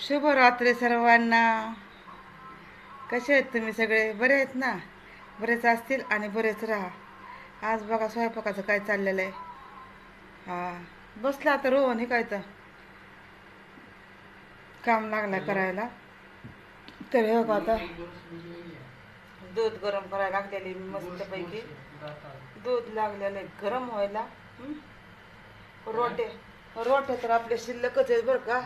शुभरात्री सर्वांना. कसे आहेत तुम्ही सगळे? बरे आहेत ना? बरेच असतील आणि बरेच राहा. आज बघा स्वयंपाकाचं काय चाललेलं आहे. हा बसला आता रोहन हे काय तर काम लागला करायला. तर हे बघा आता. दूध गरम करायला लागलेली मस्तपैकी. दूध लागलेलं आहे गरम व्हायला? रोटे रोटे तर आपले शिल्लकच आहेत बरं का.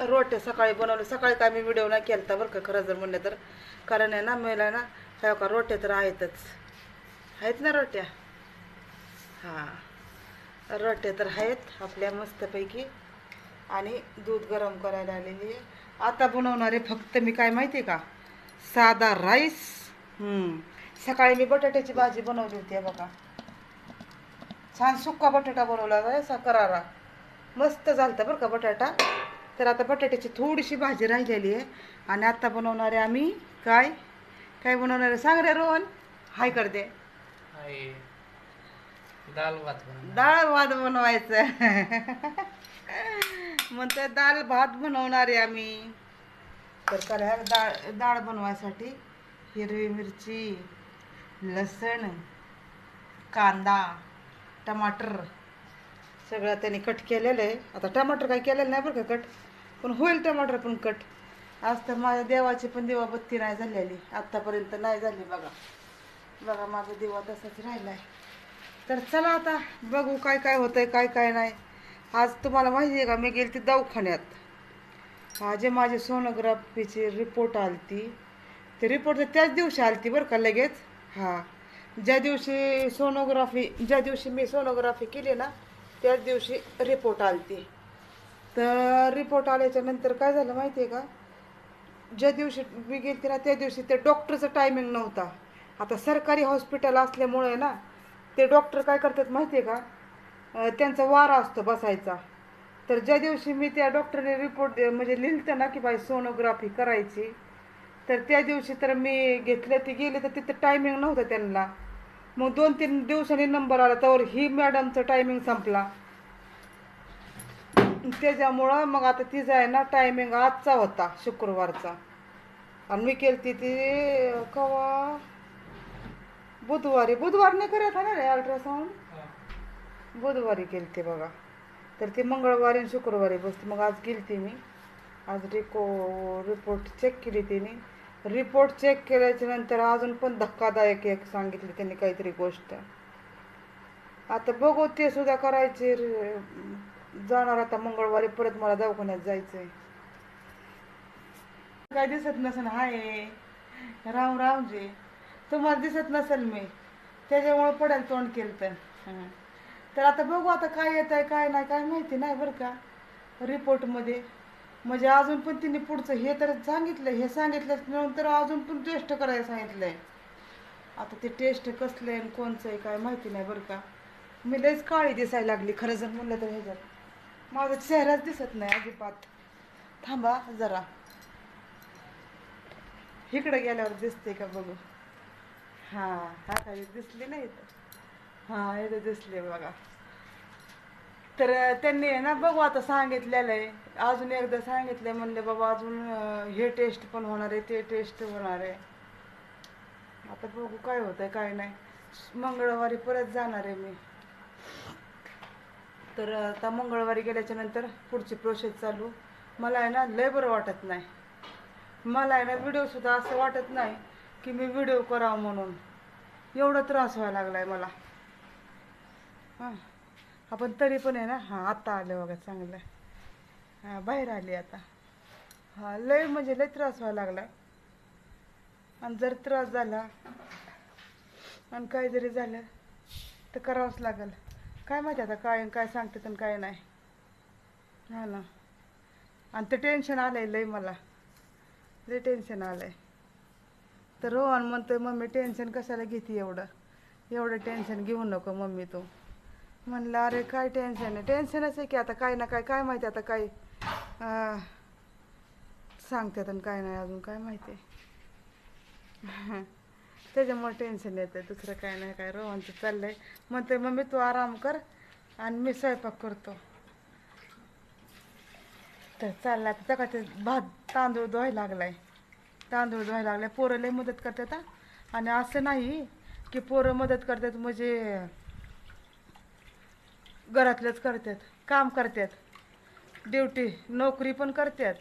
रोटे सकाळी बनवले. सकाळी काय मी व्हिडिओ नाही केला बरं का खरं जर म्हणलं तर. कारण आहे ना मला ना काय का रोटे तर आहेतच. आहेत ना रोट्या? हां. रोटे तर आहेत आपल्या मस्तपैकी. आणि दूध गरम करायला आलेली आहे. आता बनवणारे फक्त मी काय माहिती आहे का? साधा राईस. सकाळी मी बटाट्याची भाजी बनवली होती बघा. छान सुक्का बटाटा बनवला असा करारा. मस्त झालता बरं का बटाटा. तर आता बटाट्याची थोडीशी भाजी राहिलेली आहे. आणि आता बनवणारे आम्ही काय? काय बनवणार आहे? सांग रे रोहन. हाय कर दे. आहे दाल भात. डाळ भात बनवायचं. म्हणतो डाळ भात बनवणार आहे आम्ही. तर काय डाळ डाळ बनवायसाठी हिरवी मिरची लसण कांदा टमाटर सगळं त्यांनी कट केलेलं आहे. आता टमाटर काही केलेलं नाही बरं का कट पण होईल टमाटर पण कट आज तर माझ्या देवाची पण दिवाबत्ती नाही झालेली. आत्तापर्यंत नाही झाली बघा. बघा माझा दिवा तसाच राहिला आहे तर चला आता बघू काय काय होतंय काय काय नाही. आज तुम्हाला माहिती आहे का मी गेली ती दवाखान्यात. हा जे माझे सोनोग्राफीची रिपोर्ट आलती. ते रिपोर्ट तर त्याच दिवशी आलती बरं का लगेच. हां. ज्या दिवशी सोनोग्राफी ज्या दिवशी मी सोनोग्राफी केली ना त्याच दिवशी रिपोर्ट आलते. तर रिपोर्ट आल्याच्यानंतर काय झालं माहिती आहे का? ज्या दिवशी मी गेली ना त्या दिवशी ते डॉक्टरचं टायमिंग नव्हता. आता सरकारी हॉस्पिटल असल्यामुळे ना ते डॉक्टर काय करतात माहिती आहे का त्यांचा वारा असतो बसायचा. तर ज्या दिवशी मी त्या डॉक्टरने रिपोर्ट म्हणजे लिहिलं ना की बाई सोनोग्राफी करायची. तर त्या दिवशी तर मी घेतलं ते गेले तर तिथं टायमिंग नव्हतं त्यांना. मग दोन तीन दिवसांनी नंबर आला तर ही मॅडमचं टायमिंग संपला. त्याच्यामुळं मग आता तिचा आहे ना टायमिंग आजचा होता शुक्रवारचा. आणि मी केली ती कवा? बुधवारी. बुधवार नाही करत ना रे अल्ट्रासाऊंड बुधवारी बुधवारी गेलते बघा. तर ती मंगळवारी आणि शुक्रवारी बसते. मग आज गेली ती मी. आज रिको रिपोर्ट चेक केली तिने. रिपोर्ट चेक केल्याच्यानंतर अजून पण धक्कादायक एक सांगितली त्यांनी काहीतरी गोष्ट. आता बघू ते सुद्धा करायचे. जाणार आता मंगळवारी परत मला दवाखान्यात जायचंय. काय दिसत नसेल हाय. राम रामजी तुम्हाला दिसत नसेल मी. त्याच्यामुळे पडेल तोंड केलं तर. तर आता बघू आता काय येत आहे काय नाही काय माहिती नाही बरं का. रिपोर्टमध्ये म्हणजे अजून पण तिने पुढचं हे तर सांगितलं हे सांगितलं नंतर अजून पण टेस्ट करायला सांगितलंय. आता ते टेस्ट कसलं आहे आणि कोणचं आहे काय माहिती नाही बरं का. मी लयच काळी दिसायला लागली खरं जर म्हणलं तर ह्याच्यात. माझा चेहराच दिसत नाही अजिबात. थांबा जरा. इकडं गेल्यावर दिसते का बघू. हां हा काही दिसली नाही तर हां इथं दिसले बघा. तर त्यांनी आहे ना बघू आता सांगितलेलं आहे. अजून एकदा सांगितलंय म्हणले बाबा अजून हे टेस्ट पण होणार आहे ते टेस्ट होणार आहे. आता बघू काय होतंय काय नाही. मंगळवारी परत जाणार आहे मी. तर आता मंगळवारी गेल्याच्यानंतर पुढची प्रोसेस चालू. मला आहे ना लय बरं वाटत नाही. मला आहे ना व्हिडिओसुद्धा असं वाटत नाही की मी व्हिडिओ करावं म्हणून. एवढा त्रास व्हायला लागला आहे मला. हां. आपण तरी पण आहे ना हां आत्ता आलं बघा चांगलं. हां बाहेर आली आता. हां लय म्हणजे लय त्रास व्हायला लागला. आणि जर त्रास झाला आणि काय जरी झालं तर करावंच लागेल. काय माहिती आता काय काय सांगतात आणि काय नाही. हा ना. आणि ते टेन्शन आलंय लय मला. लय टेन्शन आलंय. तर रोहन म्हणतोय मम्मी टेन्शन कशाला घेते एवढं? एवढं टेन्शन घेऊ नको मम्मी तू. म्हणलं अरे काय टेन्शन आहे? टेन्शनच आहे की आता काय ना काय काय माहिती आता काय? सांगतात आणि काय नाही अजून काय माहिती आहे. त्याच्यामुळे टेन्शन येतं दुसरं काय नाही काय रोहनचं चाललंय. म्हणते मम्मी तू आराम कर आणि मी स्वयंपाक करतो. तर चालला आता का ते भात तांदूळ धुवायला लागलाय. तांदूळ धुवायला लागलाय. पोरं लय मदत करतात आणि असं नाही की पोरं मदत करतात म्हणजे घरातलंच करतात काम करतात. ड्युटी नोकरी पण करतात.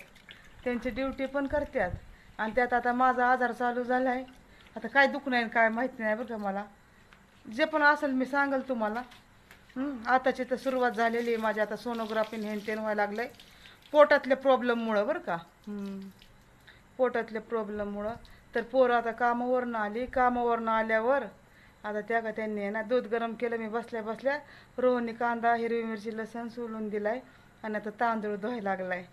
त्यांची ड्युटी पण करतात. आणि त्यात आता माझा आजार चालू झाला आहे आता काय दुखणं नाही आणि काय माहिती नाही बरं का मला. जे पण असेल मी सांगेल तुम्हाला. आताची तर सुरुवात झालेली आहे. माझी आता सोनोग्राफी हेनटेन व्हायला लागलं आहे पोटातल्या प्रॉब्लेममुळं बरं का. पोटातल्या प्रॉब्लेममुळं तर पोरं आता कामावरनं आली. कामावरनं आल्यावर आता त्या का त्यांनी आहे ना दूध गरम केलं मी बसल्या बसल्या रोहनी कांदा हिरवी मिरची लसण सोलून दिलाय आणि आता तांदूळ धुवायला लागलाय.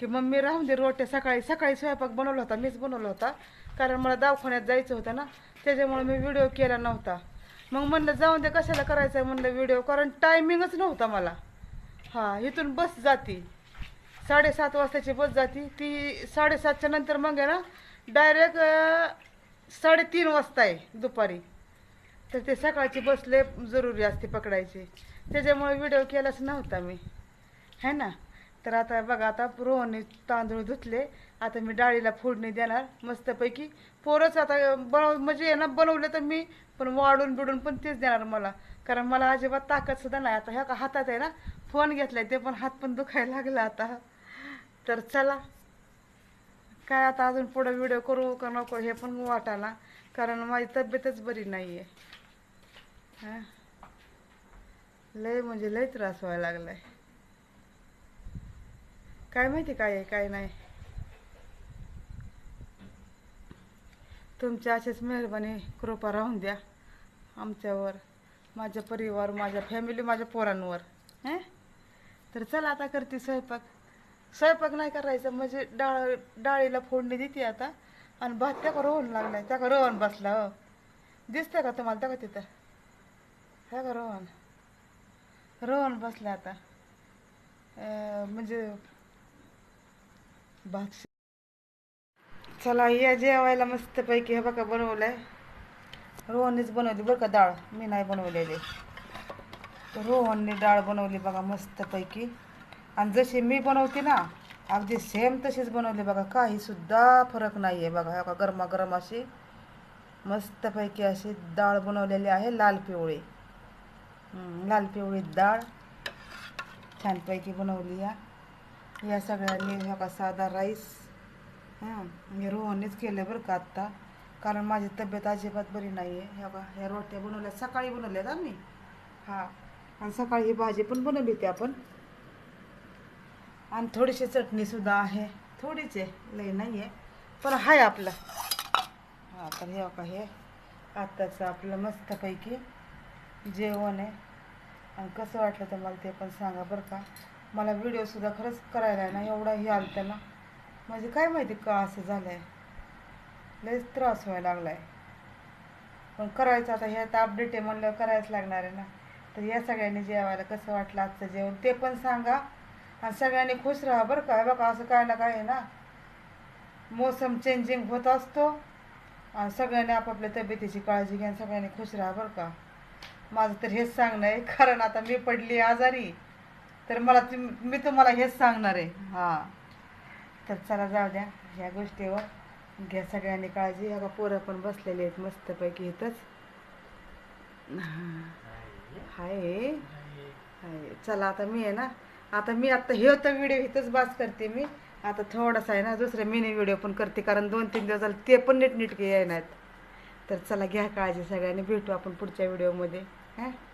की मम्मी राहून दे रोट्या सकाळी सकाळी स्वयंपाक बनवला होता मीच बनवला होता. कारण मला दवाखान्यात जायचं होतं ना त्याच्यामुळे मी व्हिडिओ केला नव्हता. मग म्हणलं जाऊन दे कशाला करायचं आहे म्हणलं व्हिडिओ कारण टायमिंगच नव्हता मला. हां इथून बस जाती. साडेसात वाजताची बस जाती. ती साडेसातच्या नंतर मग आहे ना डायरेक्ट साडेतीन वाजता आहे दुपारी. तर ते सकाळची बस लय जरुरी असते पकडायची. त्याच्यामुळे व्हिडिओ केलाच नव्हता मी. है ना? तर आता बघा आता रोहनने तांदूळ धुतले. आता मी डाळीला फोडणी देणार मस्तपैकी. पोरच आता बनव म्हणजे आहे ना बनवले तर मी पण वाढून बिडून पण तेच देणार मला. कारण मला अजिबात ताकद सुद्धा नाही. आता ह्या का हातात आहे ना फोन घेतलाय ते पण हात पण दुखायला लागला आता. तर चला. काय आता अजून पुढं व्हिडिओ करू का नको हे पण वाटाला कारण माझी तब्येतच बरी नाही आहे हा. लय म्हणजे लय त्रास व्हायला लागलाय. काय माहिती काय आहे काय नाही. तुमच्या अशीच मेहरबानी कृपा राहून द्या आमच्यावर माझ्या परिवार माझ्या फॅमिली माझ्या पोरांवर. हं? तर चला आता करते स्वयंपाक. स्वयंपाक नाही करायचा म्हणजे डाळ डाळीला फोडणी देते आता. आणि भात त्या का रोहन लागलाय त्या का रोहन बसला हो. दिसतंय का तुम्हाला? त्या का तिथं? हे का रोहन. रोहन बसला आता. म्हणजे भात चला या जेवायला मस्तपैकी हे बघा बनवलंय. रोहननेच बनवली बरं का डाळ? मी नाही बनवलेली. तर रोहनने डाळ बनवली बघा मस्तपैकी. आणि जशी मी बनवते ना अगदी सेम तशीच बनवली बघा. काही सुद्धा फरक नाही आहे बघा. हे बघा गरमागरम अशी मस्तपैकी अशी डाळ बनवलेली आहे लाल पिवळी. लाल पिवळी डाळ. छानपैकी बनवली या. सगळ्यांनी ह्या का साधा राईस. हां हे म्हणजे रोहननेच केलं बरं का आत्ता. कारण माझी तब्येत अजिबात बरी नाही आहे ह्या बा ह्या रोट्या बनवल्या सकाळी बनवल्यात आम्ही. हां आणि सकाळी ही भाजी पण बनवली होती आपण. आणि थोडीशी चटणीसुद्धा आहे. थोडीच आहे लई नाही आहे पण आहे आपलं. हां तर हे का हे आत्ताचं आपलं मस्तपैकी जेवण आहे. आणि कसं वाटलं तर मला ते पण सांगा बरं का. मला व्हिडिओसुद्धा खरंच करायला आहे ना एवढा हे आलं ना म्हणजे काय माहिती का असं झालं आहे लयच त्रास व्हायला लागला आहे पण करायचं आता ह्यात अपडेट आहे म्हणलं करायच लागणार आहे ना. तर या सगळ्यांनी जेवायला कसं वाटलं आजचं जेवण ते पण सांगा. आणि सगळ्यांनी खुश राहा बरं का. हे बघा असं काय ना काय आहे ना. मोसम चेंजिंग होत असतो. आणि सगळ्यांनी आपापल्या तब्येतीची काळजी घ्या सगळ्यांनी खुश राहा बरं का. माझं तर हेच सांगणं आहे. कारण आता मी पडली आजारी. तर मला तुम मी तुम्हाला हेच सांगणार आहे. हां. तर चला जाऊ द्या. ह्या गोष्टीवर. घ्या सगळ्यांनी काळजी. ह्या का पोरं पण बसलेले आहेत मस्तपैकी इथंच. हाय. हाय. चला आता मी आहे ना आता मी आता हे तर व्हिडिओ इथंच बास करते मी. आता थोडासा आहे ना दुसरे मिनी व्हिडिओ पण करते. कारण दोन तीन दिवस झाले ते पण नीटनीटके येणार तर चला घ्या काळजी सगळ्यांनी. भेटू आपण पुढच्या व्हिडिओमध्ये. हां